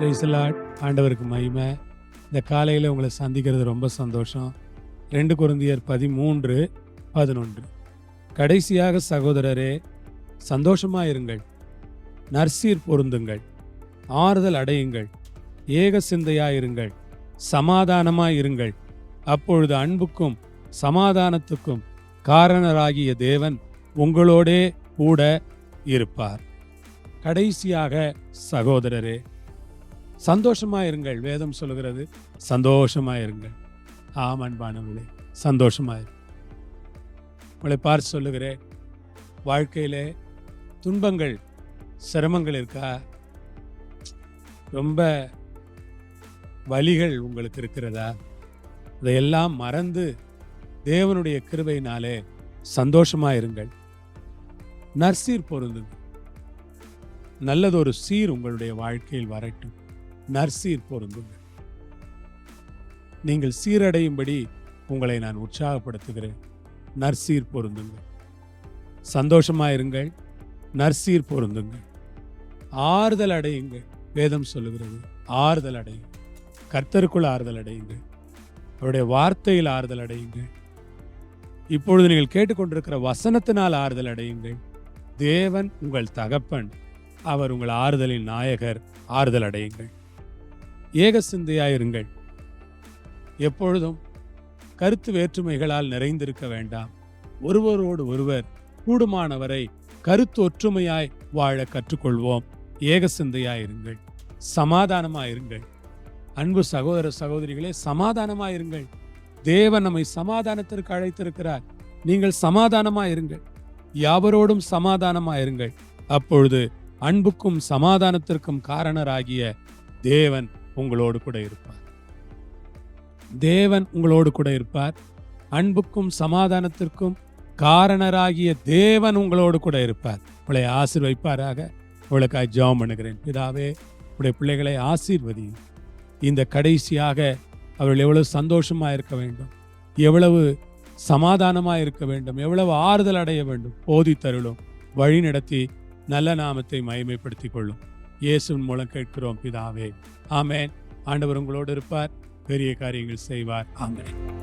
Price ஆண்டவருக்கு மகிமை. இந்த காலையில் உங்களை சந்திக்கிறது ரொம்ப சந்தோஷம். ரெண்டு குருந்தியர் பதிமூன்று பதினொன்று. கடைசியாக சகோதரரே சந்தோஷமாக இருங்கள். நற்சீர் பொருந்துங்கள். ஆறுதல் அடையுங்கள். ஏக சிந்தையாயிருங்கள் சமாதானமாக இருங்கள். அப்பொழுது அன்புக்கும் சமாதானத்துக்கும் காரணராகிய தேவன் உங்களோடே கூட இருப்பார். கடைசியாக சகோதரரே சந்தோஷமா இருங்கள் வேதம் சொல்லுகிறது. சந்தோஷமா இருங்கள் ஆம் அன்பானவர்களே சந்தோஷமா இரு உங்களை பார்த்து சொல்லுகிறேன். வாழ்க்கையிலே துன்பங்கள் சிரமங்கள் இருக்கா? ரொம்ப வலிகள் உங்களுக்கு இருக்கிறதா? இதையெல்லாம் மறந்து தேவனுடைய கிருபையினாலே சந்தோஷமா இருங்கள் நற்சீர் பொருந்துங்க நல்லதொரு சீர் உங்களுடைய வாழ்க்கையில் வரட்டும். நற்சீர் பொருந்துங்கள் நீங்கள் சீரடையும்படி உங்களை நான் உற்சாகப்படுத்துகிறேன். நற்சீர் பொருந்துங்கள் சந்தோஷமா இருங்கள் நற்சீர் பொருந்துங்கள் ஆறுதல் அடையுங்கள் வேதம் சொல்லுகிறது. ஆறுதல் அடையும் கர்த்தருக்குள் ஆறுதல் அடையுங்கள் அவருடைய வார்த்தையில் ஆறுதல் அடையுங்கள் இப்பொழுது நீங்கள் கேட்டுக்கொண்டிருக்கிற வசனத்தினால் ஆறுதல் அடையுங்கள் தேவன் உங்கள் தகப்பன். அவர் உங்கள் ஆறுதலின் நாயகர். ஆறுதல் அடையுங்கள். ஏக சிந்தையாயிருங்கள். எப்பொழுதும் கருத்து வேற்றுமைகளால் நிறைந்திருக்க வேண்டாம். ஒருவரோடு ஒருவர் கூடுமானவரை கருத்து ஒற்றுமையாய் வாழ கற்றுக்கொள்வோம். ஏக சிந்தையாயிருங்கள். சமாதானமாயிருங்கள். அன்பு சகோதர சகோதரிகளே சமாதானமாயிருங்கள். தேவன் நம்மை சமாதானத்திற்கு அழைத்திருக்கிறார். நீங்கள் சமாதானமாயிருங்கள். யாவரோடும் சமாதானமாயிருங்கள். அப்பொழுது அன்புக்கும் சமாதானத்திற்கும் காரணராகிய தேவன் உங்களோடு கூட இருப்பார். தேவன் உங்களோடு கூட இருப்பார். அன்புக்கும் சமாதானத்திற்கும் காரணராகிய தேவன் உங்களோடு கூட இருப்பார். உங்களை ஆசிர்வைப்பாராக உங்களுக்காக ஜெபம் பண்ணுகிறேன். பிதாவே உடைய பிள்ளைகளை ஆசீர்வதி இந்த கடைசியாக அவர்கள் எவ்வளவு சந்தோஷமாக இருக்க வேண்டும். எவ்வளவு சமாதானமாக இருக்க வேண்டும். எவ்வளவு ஆறுதல் அடைய வேண்டும். போதி தருளும் வழி நடத்தி நல்ல நாமத்தை மகிமைப்படுத்திக் கொள்ளும். இயேசுவின் மூலம் கேட்கிறோம் பிதாவே. ஆமேன். ஆண்டவர் உங்களோடு இருப்பார். பெரிய காரியங்கள் செய்வார். ஆமேன்.